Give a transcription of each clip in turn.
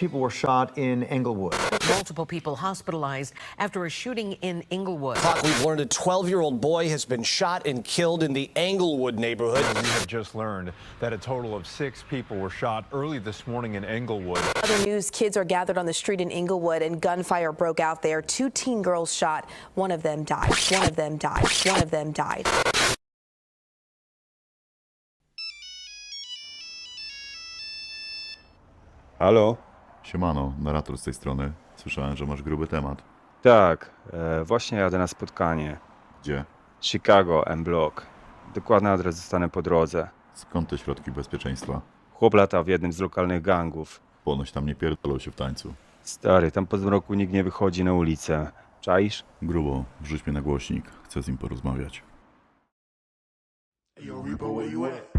people were shot in Englewood. Multiple people hospitalized after a shooting in Inglewood. We've learned a 12 year old boy has been shot and killed in the Englewood neighborhood. We have just learned that a total of six people were shot early this morning in Englewood. Other news kids are gathered on the street in Englewood and gunfire broke out there. Two teen girls shot. One of them died. One of them died. One of them died. Halo? Siemano, narrator z tej strony. Słyszałem, że masz gruby temat. Tak, e, właśnie jadę na spotkanie. Gdzie? Chicago, M Block. Dokładny adres zostanę po drodze. Skąd te środki bezpieczeństwa? Chłop lata w jednym z lokalnych gangów. Ponoć tam nie pierdolą się w tańcu. Stary, tam po zmroku nikt nie wychodzi na ulicę. Czaisz? Grubo, wrzuć mnie na głośnik. Chcę z nim porozmawiać. Niggas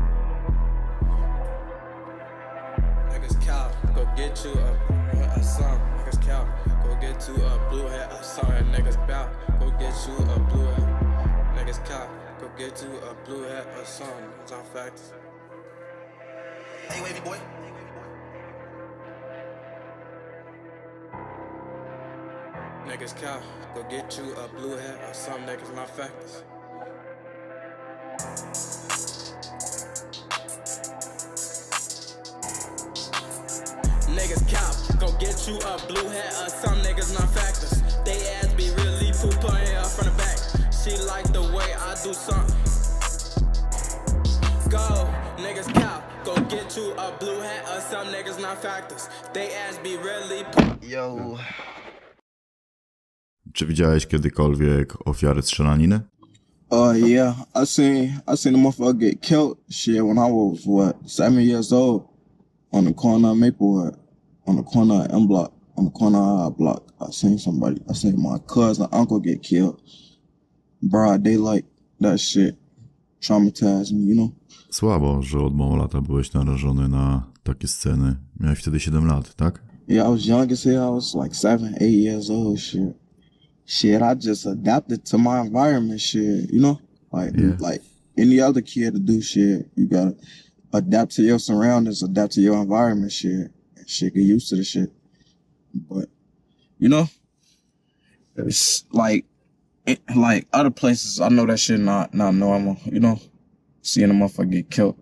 get you a, a song. Niggas cow, go get you a blue hat, a song. Niggas bow, go get you a blue hat. Niggas cow, go get you a blue hat, a song. It's on facts. Hey, wavy boy. Niggas cow, go get you a blue hat or some niggas not factors. Go get you a blue hat or some niggas not factors. They ass be really poop playing up from the back. She like the way I do something. Go, niggas cop, go get you a blue hat or some niggas not factors. They ass be really poop. Yo, Czy widziałeś kiedykolwiek ofiary strzelaniny? uh, yeah, I seen I seen a motherfucker get killed. Shit, when I was what seven years old, on the corner of Maplewood, on the corner of M Block, on the corner of our block. I seen somebody. I seen my cousin, uncle get killed. Broad daylight. That shit traumatized me. You know. Słabo, że od mało lata byłeś narażony na takie sceny. Miałeś wtedy 7 lat, tak? Yeah, I was young as hell. I was like seven, eight years old. Shit, shit. I just adapted to my environment. Shit, you know, like Yeah. like any other kid to do shit. You gotta adapt to your surroundings, adapt to your environment. Shit, shit, get used to the shit. But you know, it's like it, like other places. I know that shit not not normal. You know, seeing a motherfucker get killed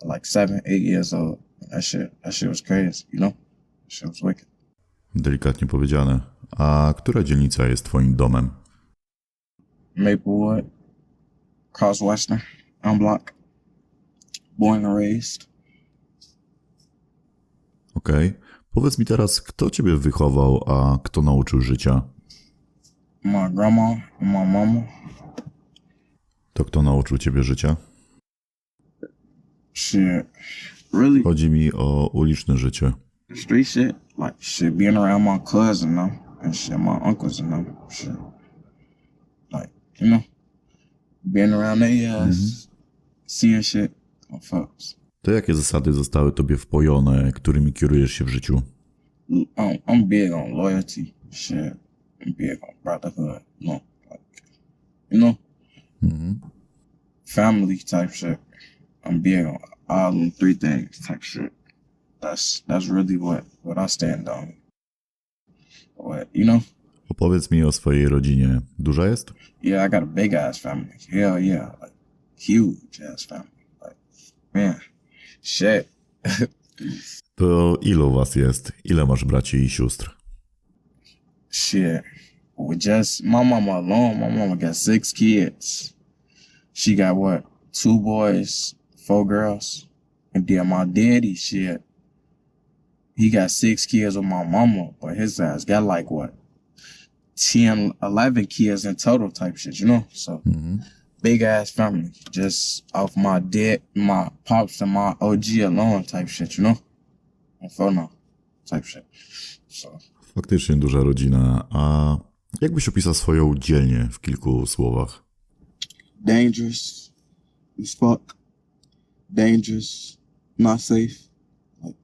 at like seven, eight years old. That shit, that shit was crazy. You know, that shit was wicked. Delikatnie powiedziane. A która dzielnica jest twoim domem? Maplewood, Cross Western, Unblock, born and raised. Okej. Powiedz mi teraz, kto ciebie wychował, a kto nauczył życia? My grandma and my mama. To kto nauczył ciebie życia? Shit, really Chodzi mi o uliczne życie. street shit. Like shit, being around my cousin them and shit, my uncles and them. Shit, like you know, being around their ass, seeing shit. Oh, fucks. To jakie zasady zostały tobie wpojone, którymi kierujesz się w życiu? I'm, I'm big on loyalty. Shit, I'm big on brotherhood. Know, like you know. Mhm. family type shit. I'm big on all them three things type shit. That's that's really what what I stand on. What you know? Opowiedz mi o swojej rodzinie. Duża jest? Yeah, I got a big ass family. Hell yeah, like huge ass family. Like man, shit. To ilu was jest? Ile masz braci i sióstr? shit. With just my mama alone, my mama got six kids. She got what? Two boys, four girls. And then my daddy, shit. He got six kids with my mama, but his ass got like what? 10, 11 kids in total type shit, you know? So Mhm. Big ass family. Just off my dad, my pops and my OG alone type shit, you know? On phone now type shit. So Faktycznie duża rodzina. A jakbyś opisał swoją dzielnię w kilku słowach? dangerous as fuck. Dangerous, not safe. Like,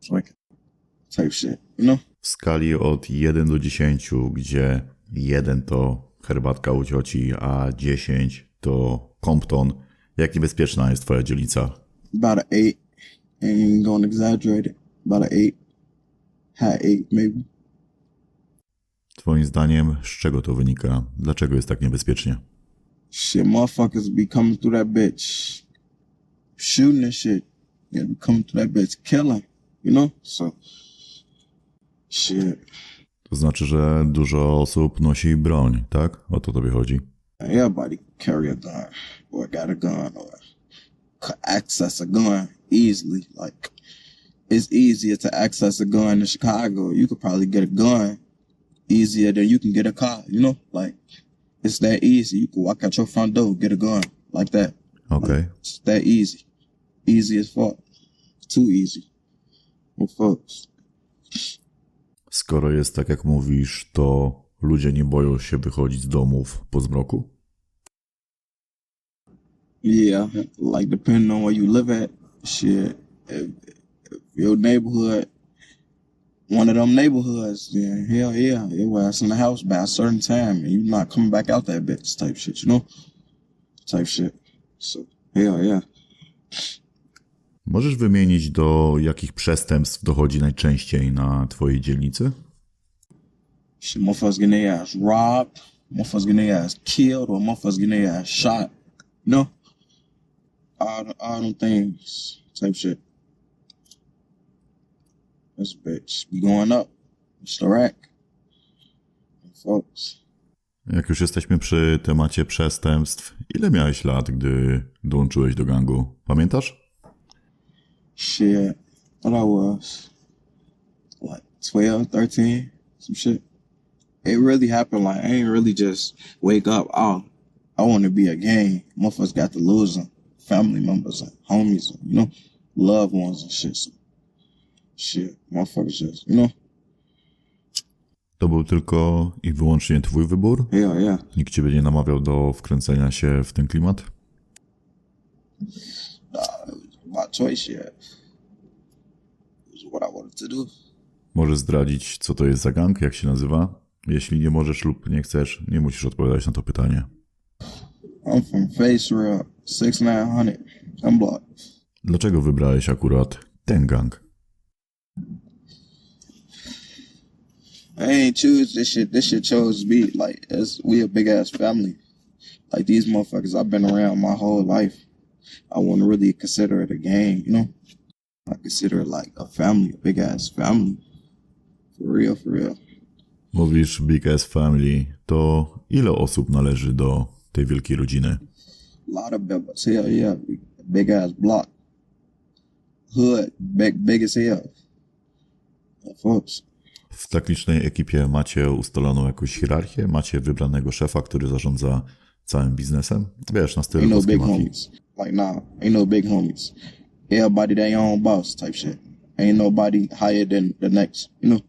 it's wicked. Type shit, you know? W skali od 1 do 10, gdzie 1 to herbatka u cioci, a 10 to Compton. Jak niebezpieczna jest twoja dzielnica? About an eight. Ain't even gonna exaggerate it. About an eight. had eight maybe. Twoim zdaniem, z czego to wynika? Dlaczego jest tak niebezpiecznie? Shit, motherfuckers be coming through that bitch, shooting and shit. Yeah, be coming through that bitch, killing. You know, so shit. To znaczy, że dużo osób nosi broń, tak? O to tobie chodzi. Everybody carry a gun or got a gun or access a gun easily. Like it's easier to access a gun in Chicago. You could probably get a gun easier than you can get a car. You know, like it's that easy. You can walk out your front door, get a gun like that. Okej. It's that easy. Easy as fuck. Too easy. Well, folks. Skoro jest tak, jak mówisz, to ludzie nie boją się wychodzić z domów po zmroku? Yeah, like depending on where you live at, shit. If, if your neighborhood, one of them neighborhoods, then hell yeah, your ass in the house by a certain time, and you not coming back out that bitch type shit, you know, type shit. So hell yeah. Możesz wymienić, do jakich przestępstw dochodzi najczęściej na twojej dzielnicy? Shit, motherfuckers getting their ass robbed, motherfuckers getting their ass killed, or motherfuckers getting their ass shot. Know, all all them things, type shit. This bitch be going up. It's the rack. Folks, Jak już jesteśmy przy temacie przestępstw, ile miałeś lat, gdy dołączyłeś do gangu? Pamiętasz? Shit, what I was, what, 12, 13, some shit. It really happened. Like, I ain't really just wake up. Oh, I want to be a gang. Motherfuckers got to lose them. Family members and homies, and, you know, loved ones and shit. So, shit, motherfuckers just, you know, To był tylko i wyłącznie twój wybór? hell yeah. Nikt ciebie nie namawiał do wkręcenia się w ten klimat? Nah, it was my choice, was what I wanted to do. Możesz zdradzić, co to jest za gang, jak się nazywa? Jeśli nie możesz lub nie chcesz, nie musisz odpowiadać na to pytanie. I'm from Face Real, 6900. I'm blocked. Dlaczego wybrałeś akurat ten gang? I ain't choose this shit. This shit chose me. Like, we a big ass family. Like these motherfuckers, I've been around my whole life. I wouldn't really consider it a gang, you know. I consider it like a family, a big ass family. For real, for real. Mówisz Big Ass Family, to ile osób należy do tej wielkiej rodziny? A lot of members. Hell yeah, big ass block. Hood, big, big as hell. Folks. W tak licznej ekipie macie ustaloną jakąś hierarchię? Macie wybranego szefa, który zarządza całym biznesem? Wiesz, na styl Ain't no big mafii. homies. Like nah, ain't no big homies. Everybody their own boss type shit. Ain't nobody higher than the next, you know.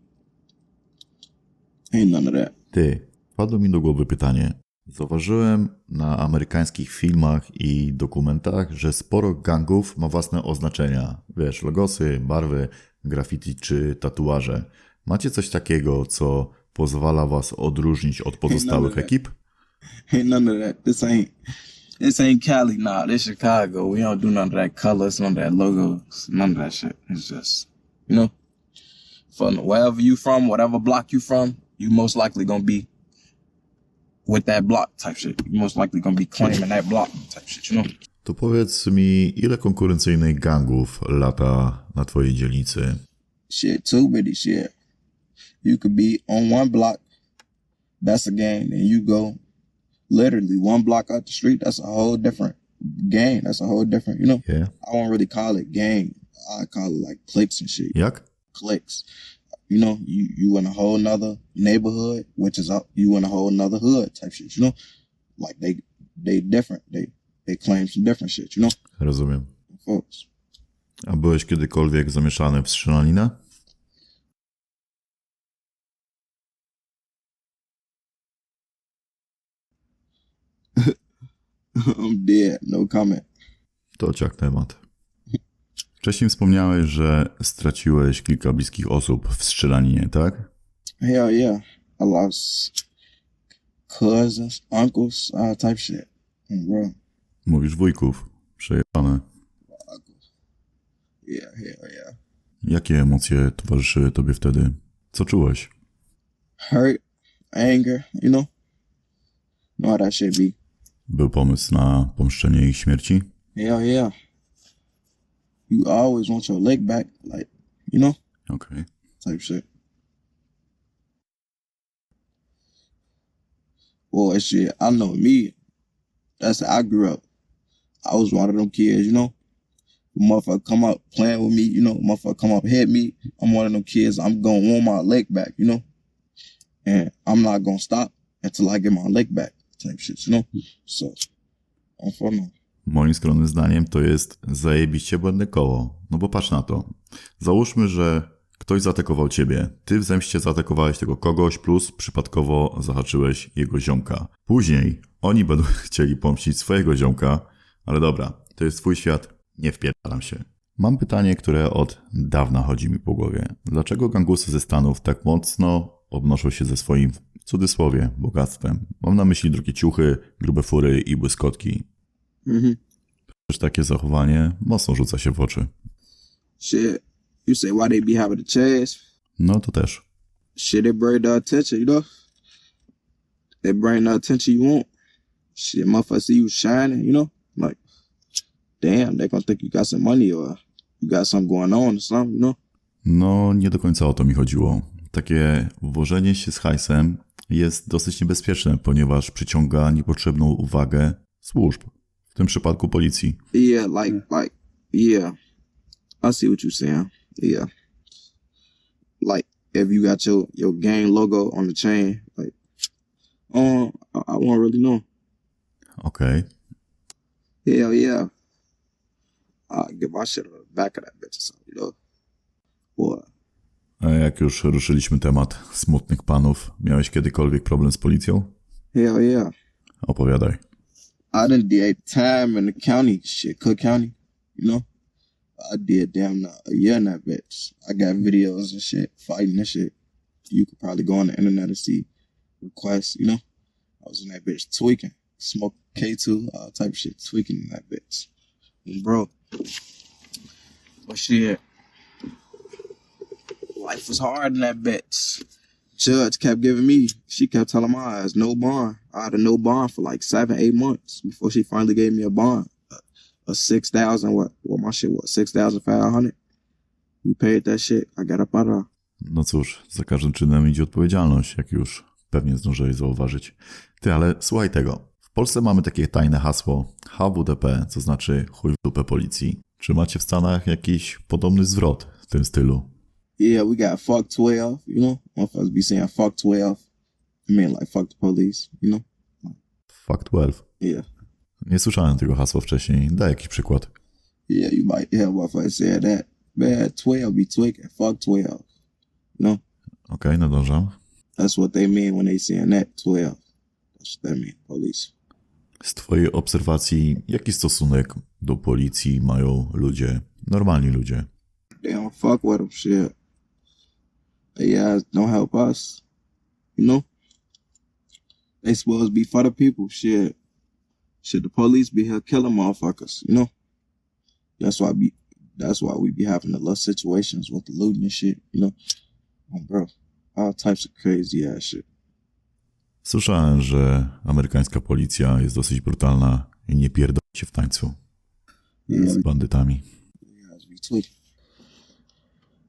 Ain't none of that. Ty, padło mi do głowy pytanie. Zauważyłem na amerykańskich filmach i dokumentach, że sporo gangów ma własne oznaczenia. Wiesz, logosy, barwy, graffiti czy tatuaże. Macie coś takiego, co pozwala was odróżnić od pozostałych ekip? Ain't none of that. This ain't this ain't Cali, nah. This Chicago. We don't do none of that colors, none of that logos, none of that shit. It's just you know, from wherever you from, whatever block you from, you most likely gonna be with that block type shit. You most likely gonna be claiming that block type shit, you know. To powiedz mi, ile konkurencyjnych gangów lata na twojej dzielnicy? Shit, too many shit. You could be on one block, that's a gang, and you go literally one block out the street, that's a whole different game. That's a whole different, you know. Yeah. I won't really call it game. I call it like cliques and shit. Jak? Cliques. You know, you you in a whole nother neighborhood, which is up you in a whole nother hood type shit. You know, like they they different. They they claim some different shit. You know, Rozumiem. folks. A byłeś kiedykolwiek zamieszany w strzelaninę? I'm dead. No comment. To ciak temat. Wcześniej wspomniałeś, że straciłeś kilka bliskich osób w strzelaninie, tak? Hell yeah, I lost cousins, uncles, all type shit. Mm, Bro, Mówisz wujków. Przejebane. yeah, hell yeah. Jakie emocje towarzyszyły tobie wtedy? Co czułeś? Hurt, anger, you know? Know how that shit be. Był pomysł na pomszczenie ich śmierci? Hell yeah. You always want your leg back, like, you know, Okay. type shit. Well, shit, I know me. That's how I grew up. I was one of them kids, you know. Motherfucker come up playing with me, you know. Motherfucker come up hit me. I'm one of them kids. I'm gonna want my leg back, you know. And I'm not gonna stop until I get my leg back, So, for no. Moim skromnym zdaniem to jest zajebiście błędne koło. No bo patrz na to. Załóżmy, że ktoś zaatakował ciebie. Ty w zemście zaatakowałeś tego kogoś, plus przypadkowo zahaczyłeś jego ziomka. Później oni będą chcieli pomścić swojego ziomka, ale dobra, to jest twój świat, nie wpierdalam się. Mam pytanie, które od dawna chodzi mi po głowie. Dlaczego gangusy ze Stanów tak mocno obnoszą się ze swoim, cudzysłowie, bogactwem? Mam na myśli drogie ciuchy, grube fury i błyskotki. Mm-hmm. Przecież takie zachowanie mocno rzuca się w oczy. Shit. You say why they be having the chance? No to też. Shit, they bring the attention, you know? They bring the attention you want. Shit, motherfucker see you shining, you know? Like, damn, they gonna think you got some money or you got something going on or something, you know? No, nie do końca o to mi chodziło. Takie wożenie się z hajsem jest dosyć niebezpieczne, ponieważ przyciąga niepotrzebną uwagę służb, w tym przypadku policji. Yeah, like, like, yeah. I see what you're saying. Yeah. Like, if you got your, your gang logo on the chain, like, um, I, I won't really know. Okej. Hell yeah. I'll get my shit on the back of that bitch or something, you know? Boy. Jak już ruszyliśmy temat smutnych panów, miałeś kiedykolwiek problem z policją? Hell yeah. Opowiadaj. I done did time in the county, shit, Cook County, you know? I did damn near a year in that bitch. I got videos and shit, fighting and shit. You could probably go on the internet and see requests, you know? I was in that bitch tweaking, smoke K2, all type of shit, tweaking in that bitch. And bro, but shit, life was hard in that bitch. Judge kept giving me, she kept telling my eyes, no bond. I had a no bond for like seven, eight months before she finally gave me a bond. A, a 6,000, what, what my shit was, 6,500. We paid that shit. I got up out of. No cóż, za każdym czynem idzie odpowiedzialność, jak już pewnie zdążyłeś zauważyć. Ty, ale słuchaj tego. W Polsce mamy takie tajne hasło HWDP, co znaczy chuj w dupę policji. Czy macie w Stanach jakiś podobny zwrot w tym stylu? Yeah, we got fuck 12, you know? Motherfuckers be saying fuck 12. I mean, like, fuck the police, you know? Fuck 12. Yeah. Nie słyszałem tego hasła wcześniej. Daj jakiś przykład. Yeah, you might hear motherfuckers say that. Man, 12 be tweaking. Fuck 12. You know? Okej, nadążam. That's what they mean when they saying that, 12. That's what they mean, police. Z twojej obserwacji, jaki stosunek do policji mają ludzie, normalni ludzie? They don't fuck with them, shit. They ass don't help us, you know? They supposed to be for the people, shit. Shit, the police be here killing motherfuckers, you know? That's why be that's why we be having the little situations with the looting and shit, you know? Oh, bro, all types of crazy ass shit. Słyszałem, że amerykańska policja jest dosyć brutalna i nie pierdoli się w tańcu Yeah, z bandytami. you guys be tweaking.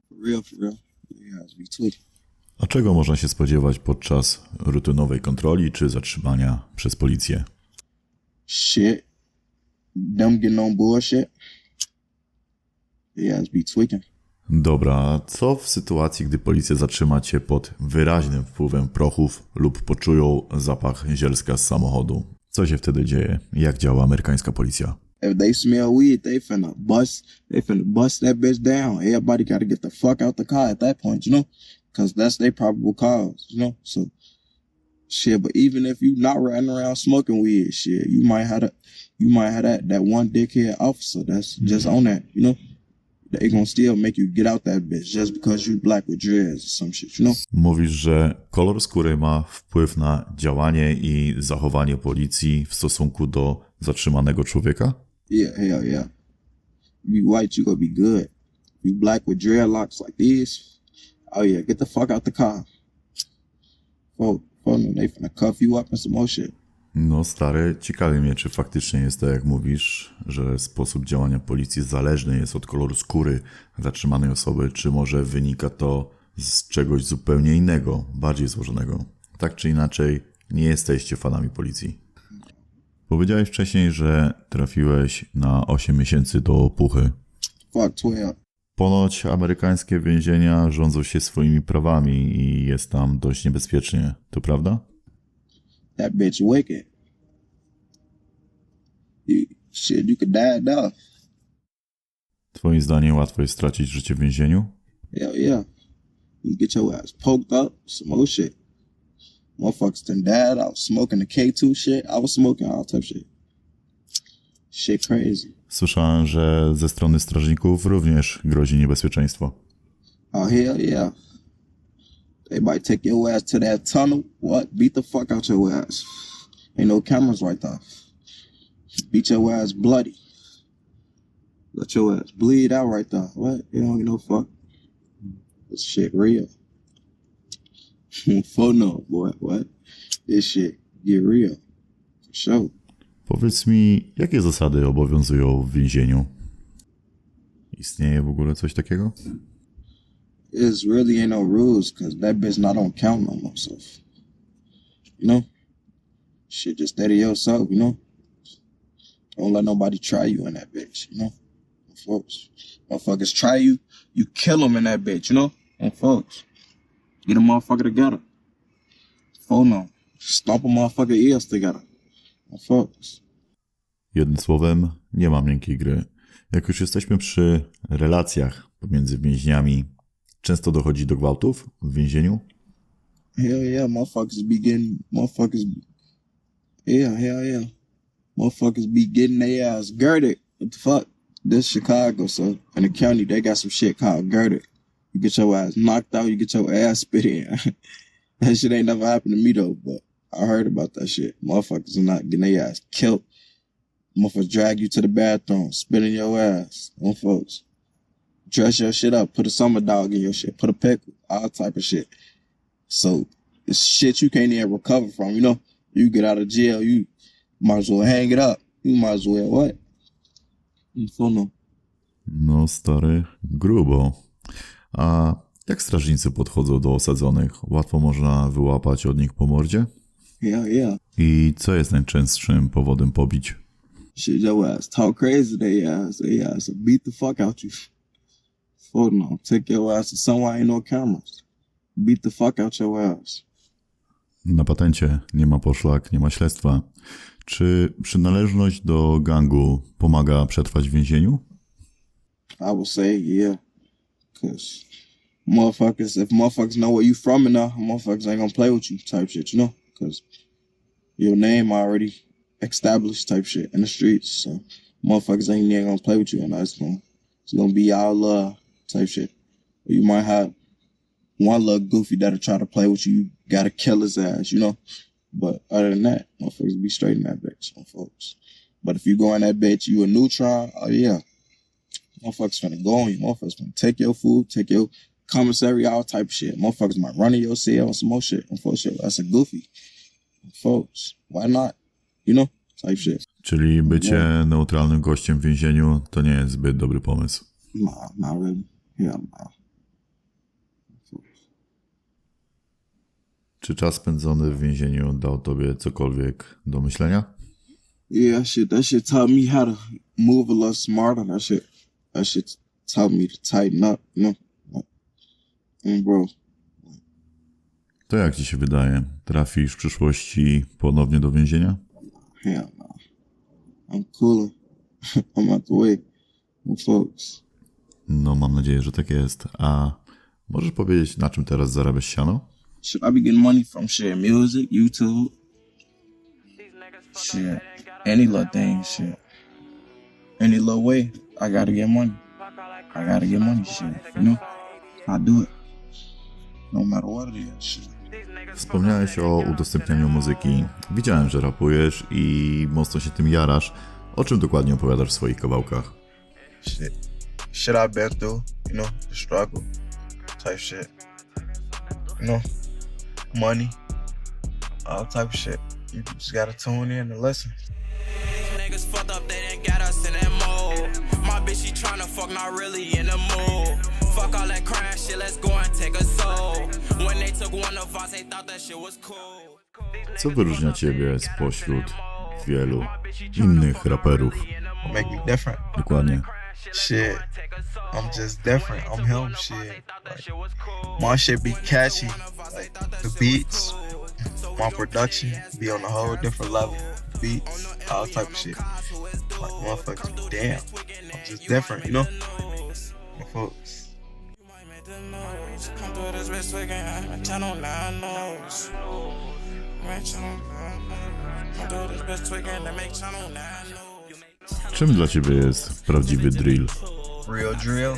For real, for real. A czego można się spodziewać podczas rutynowej kontroli czy zatrzymania przez policję? Shit. Them getting on bullshit. Guys be tweaking. Dobra, a co w sytuacji, gdy policja zatrzyma cię pod wyraźnym wpływem prochów lub poczują zapach zielska z samochodu? Co się wtedy dzieje? Jak działa amerykańska policja? If they smell weed, they finna bust. They finna bust that bitch down. Everybody got to get the fuck out the car at that point, you know, because that's their probable cause, you know. So, shit. But even if you not riding around smoking weed, shit, you might have that. You might have that that one dickhead officer that's just mm-hmm. on that, you know. They gonna still make you get out that bitch just because you black with dreads or some shit, you know. Mówisz, że kolor skóry ma wpływ na działanie i zachowanie policji w stosunku do zatrzymanego człowieka? Yeah, hell yeah. You white, you gonna be good. You black with dreadlocks like these. Oh yeah, get the fuck out the car. Fuck, no, they finna cuff you up and some more shit. No stary, ciekawi mnie, czy faktycznie jest tak jak mówisz, że sposób działania policji zależny jest od koloru skóry zatrzymanej osoby, czy może wynika to z czegoś zupełnie innego, bardziej złożonego. Tak czy inaczej, nie jesteście fanami policji. Powiedziałeś wcześniej, że trafiłeś na 8 miesięcy do puchy. Fuck 12. Ponoć amerykańskie więzienia rządzą się swoimi prawami i jest tam dość niebezpiecznie. To prawda? That bitch wicked. You, shit, you could die now. Twoim zdaniem łatwo jest stracić życie w więzieniu? Hell yeah. You get your ass poked up, some more shit. Motherfuckers done died. I was smoking the K2 shit. I was smoking all type shit. Shit crazy. Słyszałem, że ze strony strażników również grozi niebezpieczeństwo. Oh hell yeah. They might take your ass to that tunnel. What? Beat the fuck out your ass. Ain't no cameras right there. Beat your ass bloody. Let your ass bleed out right there. What? You don't get no fuck. This shit real. For no, boy. What? This shit get real. For sure. Powiedz mi, jakie zasady obowiązują w więzieniu? Istnieje w ogóle coś takiego? It's really ain't no rules because that bitch not on count no more. So, you know, shit, just steady yourself, you know. Don't let nobody try you in that bitch, you know. Folks, motherfuckers try you, you kill them in that bitch, you know. And folks, get a motherfucker together. Phone no, stomp a motherfucker ears together. Folks, Jednym słowem, nie ma miękkiej gry. Jak już jesteśmy przy relacjach pomiędzy więźniami, często dochodzi do gwałtów w więzieniu? Hell yeah, motherfuckers be getting motherfuckers. Yeah, hell yeah, motherfuckers be getting their ass girded. What the fuck? This Chicago, so in the county they got some shit called girded. You get your ass knocked out, you get your ass spit in. that shit ain't never happened to me though, but I heard about that shit. Motherfuckers are not getting their ass killed. Motherfuckers drag you to the bathroom, spit in your ass. Them folks. Dress your shit up, put a summer dog in your shit, put a pickle, all type of shit. So it's shit you can't even recover from. You know, you get out of jail, you might as well hang it up. You might as well what? You no? No stary, grubo. A jak strażnicy podchodzą do osadzonych? Łatwo można wyłapać od nich po mordzie? Yeah, yeah. I co jest najczęstszym powodem pobić? Shit, your ass talk crazy, they ass, they ass beat the fuck out you. Fuck no. Take your ass to somewhere ain't no cameras. Beat the fuck out your ass. Na patencie nie ma poszlak, nie ma śledztwa. Czy przynależność do gangu pomaga przetrwać w więzieniu? I would say, yeah. Cause motherfuckers, if motherfuckers know where you from enough, motherfuckers ain't gonna play with you type shit, you know? Cause your name already established type shit in the streets. So motherfuckers ain't gonna play with you and that's gonna it's gonna be all love type shit. Or you might have one little goofy that'll try to play with you, you gotta kill his ass, you know? But other than that, motherfuckers be straight in that bitch, folks. But if you go in that bitch, you a neutron, oh yeah. Motherfuckers finna go on you. Motherfuckers finna take your food, take your commissary, all type of shit. Motherfuckers might run in your cell and some more shit. That's a goofy. Folks, why not? You know, type shit. Czyli bycie neutralnym gościem w więzieniu to nie jest zbyt dobry pomysł. Nah, not really. Yeah, nah. Czy czas spędzony w więzieniu dał tobie cokolwiek do myślenia? Yeah, shit, that shit taught me how to move a little smarter. That shit, that shit taught me to tighten up, you know? Like, And bro, To jak ci się wydaje? Trafisz w przyszłości ponownie do więzienia? hell no. I'm cooler. I'm out the way. Folks. No, mam nadzieję, że tak jest. A możesz powiedzieć, na czym teraz zarabiasz siano? Shit, I be getting money from shit, music, YouTube, shit, any little thing, shit. Any little way, I gotta get money. I gotta get money, shit, you know? I do it. No matter what it is, shit. Wspomniałeś o udostępnianiu muzyki. Widziałem, że rapujesz i mocno się tym jarasz. O czym dokładnie opowiadasz w swoich kawałkach? Shit. Shit I've been through, you know, the struggle type shit. You know, money, all type of shit. You just gotta tune in and listen. Niggas fucked up, they didn't get us in that mode. My bitch, she tryna fuck, not really in the mood. Fuck all that crying shit, let's go and take a soul. When they took one of us, they thought that shit was cool. Co wyróżnia ciebie spośród wielu innych raperów? Make me different. Dokładnie. Shit, I'm just different. I'm him. Shit, like, my shit be catchy. Like the beats, my production be on a whole different level. Beats, all type of shit. Like motherfuckers, damn. I'm just different, you know. My folks. Come through this bitch again, channel 9 knows. Make channel 9 knows. Come through this bitch again, they make channel 9 knows. Czym dla ciebie jest prawdziwy drill? Real drill.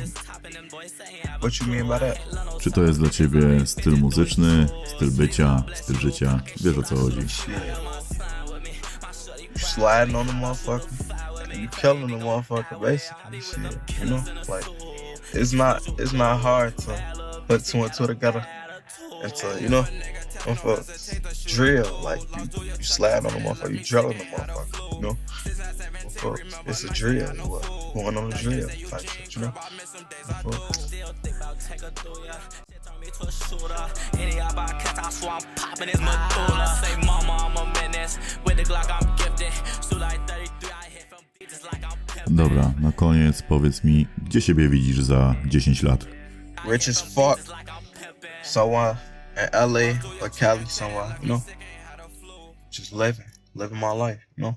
What you mean by that? Czy to jest dla ciebie styl muzyczny, styl bycia, styl życia? Wiesz o co chodzi. Shit. You sliding on the motherfucker. You killing the motherfucker basically. Shit. You know? Like it's not it's not hard to put two and two together and to, you know, motherfuckers drill. Like you, you slide on the motherfucker, you drilling the motherfucker, you know? Motherfuckers, It's a drill. What? Going on a drill shit, you know? Motherfuckers. Any I buy cats, I swear I'm popping this medulla. Say, mama, I'm a menace. With the Glock, I'm gifted. So like 33, I hit from beats like I'm pimping. Dobra, na koniec powiedz mi, gdzie siebie widzisz za 10 lat? Rich as fuck. Somewhere in LA or Cali, somewhere, you know? Just living, living my life, you know?